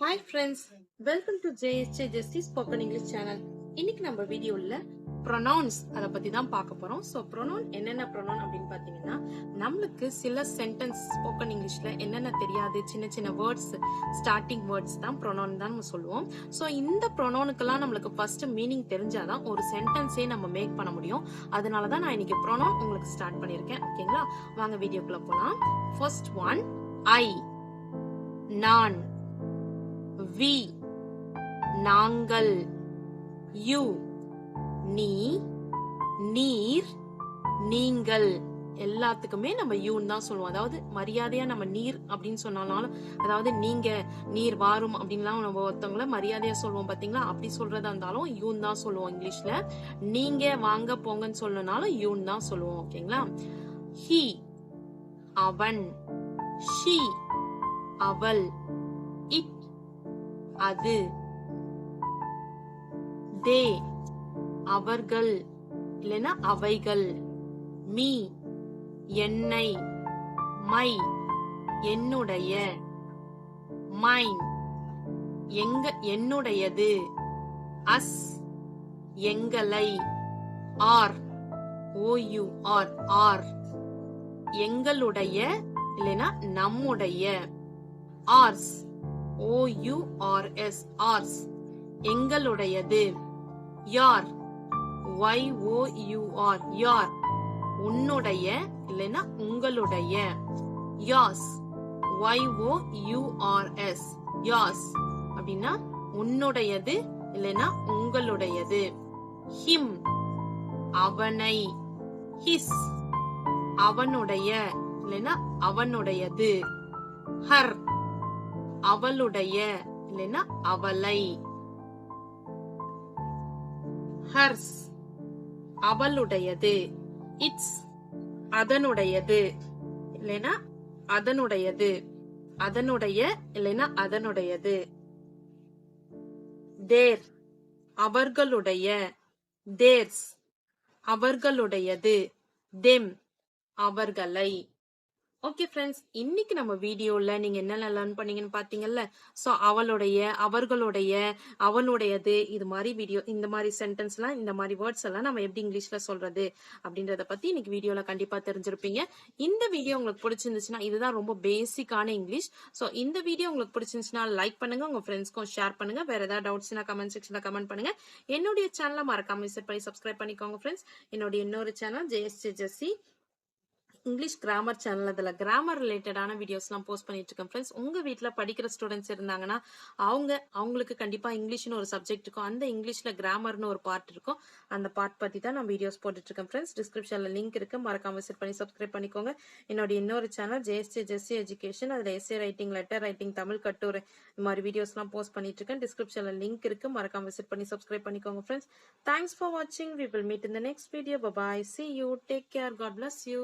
Hi friends welcome to JSJ Jesty spoken English channel இன்னைக்கு நம்ம வீடியோல ப்ரொனவுன்ஸ் அதை பத்தி தான் பார்க்க போறோம். ஸோ ப்ரொனவுன் என்னென்ன ப்ரொனவுன் அப்படின்னு பாத்தீங்கன்னா நம்மளுக்கு சில சென்டென்ஸ் ஸ்போக்கன் இங்கிலீஷ்ல என்னென்ன தெரியாது சின்ன சின்ன வேர்ட்ஸ் ஸ்டார்டிங் வேர்ட்ஸ் தான் ப்ரொனவுன் தான் நம்ம சொல்லுவோம். ஸோ இந்த ப்ரொனவுனுக்கெல்லாம் நம்மளுக்கு ஃபர்ஸ்ட் மீனிங் தெரிஞ்சாதான் ஒரு சென்டென்ஸே நம்ம மேக் பண்ண முடியும். அதனால தான் நான் இன்னைக்கு ப்ரொனவுன் உங்களுக்கு ஸ்டார்ட் பண்ணியிருக்கேன். ஓகேங்களா வாங்க வீடியோக்குள்ள போலாம். ஃபர்ஸ்ட் ஒன் ஐ நான். வி. நாங்கள். யூ. நீ. நீர். நீங்கள். எல்லாத்துக்குமே நம்ம யூன்னு தான் சொல்லுவோம். அதாவது மரியாதையா நம்ம நீர் அப்படின்னு சொன்னாலும் அதாவது நீங்க நீர் வாரும் அப்படின்லாம் நம்ம ஒருத்தவங்கள மரியாதையா சொல்லுவோம் பாத்தீங்களா? அப்படி சொல்றதா இருந்தாலும் யூன் தான் சொல்லுவோம் இங்கிலீஷ்ல. நீங்க வாங்க போங்கன்னு சொல்லனாலும் யூன் தான் சொல்லுவோம் ஓகேங்களா? ஹி. அவன். ஷி. அவள். அது. தே அவர்கள் இல்லைன்னா அவைகள். மீ என்னை. மை என்னுடைய. மைன் எங்க என்னுடையது. அஸ் எங்களை. Our O U R our. எங்களுடைய இல்லைன்னா நம்முடைய. Ours O R S ours எங்களுடையது. Your? Y O U R your? உன்னுடைய இல்லைன்னா உங்களுடைய. Yours. Y O U R S yours. அப்படின்னா உன்னுடையது இல்லைன்னா உங்களுடையது. ஹிம். அவனை. ஹிஸ். அவனுடைய இல்லைன்னா அவனுடையது. ஹர். அவளுடைய இல்லைன்னா அவளை. ஹர்ஸ் அவளுடையது. இட்ஸ் அதனுடையது. இல்லைன்னா அதனுடையது. அதனுடைய இல்லைன்னா அதனுடையது. தேர் அவர்களுடைய. தேர்ஸ் அவர்களுடையது. தெம் அவர்களை. ஓகே ஃப்ரெண்ட்ஸ் இன்னைக்கு நம்ம வீடியோல நீங்க என்னென்ன லேர்ன் பண்ணீங்கன்னு பாத்தீங்கல்ல? ஸோ அவளுடைய அவர்களுடைய அவனுடையது இது மாதிரி வீடியோ இந்த மாதிரி சென்டென்ஸ் எல்லாம் இந்த மாதிரி வேர்ட்ஸ் எல்லாம் நம்ம எப்படி இங்கிலீஷ்ல சொல்றது அப்படின்றத பத்தி இன்னைக்கு வீடியோல கண்டிப்பா தெரிஞ்சிருப்பீங்க. இந்த வீடியோ உங்களுக்கு பிடிச்சிருந்துச்சுன்னா இதுதான் ரொம்ப பேசிக்கான இங்கிலீஷ். ஸோ இந்த வீடியோ உங்களுக்கு பிடிச்சிருந்துச்சுன்னா லைக் பண்ணுங்க. உங்க ஃப்ரெண்ட்ஸ்க்கும் ஷேர் பண்ணுங்க. வேற ஏதாவது டவுட்ஸ்னா கமெண்ட் செக்ஷன்ல கமெண்ட் பண்ணுங்க. என்னுடைய சேனலை மறக்காம விசிட் பண்ணி சப்ஸ்கிரைப் பண்ணிக்கோங்க ஃப்ரெண்ட்ஸ் என்னுடைய இன்னொரு channel Jayashree Jessy English grammar channel அதில் கிராமர் ரிலேட்டடான வீடியோஸ்லாம் போஸ்ட் பண்ணிட்டு இருக்கேன் ஃப்ரெண்ட்ஸ் உங்கள் வீட்டில் படிக்கிற ஸ்டூடெண்ட்ஸ் இருந்தாங்கன்னா அவங்க அவங்களுக்கு கண்டிப்பாக இங்கிலீஷ்னு ஒரு சப்ஜெக்ட் இருக்கும். அந்த இங்கிலீஷில் கிராமர்னு ஒரு பார்ட் இருக்கும். அந்த பார்ட் பற்றி தான் நான் வீடியோஸ் போட்டுட்டு இருக்கேன் ஃப்ரெண்ட்ஸ் டிஸ்கிரிப்ஷனில் லிங்க் இருக்கு. மறக்காம விசிட் பண்ணி சப்ஸ்கிரைப் பண்ணிக்கோங்க. என்னோட இன்னொரு சேனல் ஜேஎஸ்டி ஜெஸ்டி எஜுகேஷன் அதில் essay writing letter writing Tamil கட்டுரை இந்த மாதிரி வீடியோஸ்லாம் போஸ்ட் பண்ணிட்டு இருக்கேன். டிஸ்கிரிப்ஷனில் லிங்க் இருக்கு. மறக்காம விசிட் பண்ணி சப்ஸ்கிரைப் பண்ணிக்கோங்க ஃப்ரெண்ட்ஸ் தேங்க்ஸ் ஃபார் வாட்சிங் வி வில் மீட் இந்த next video bye bye see you take care God bless you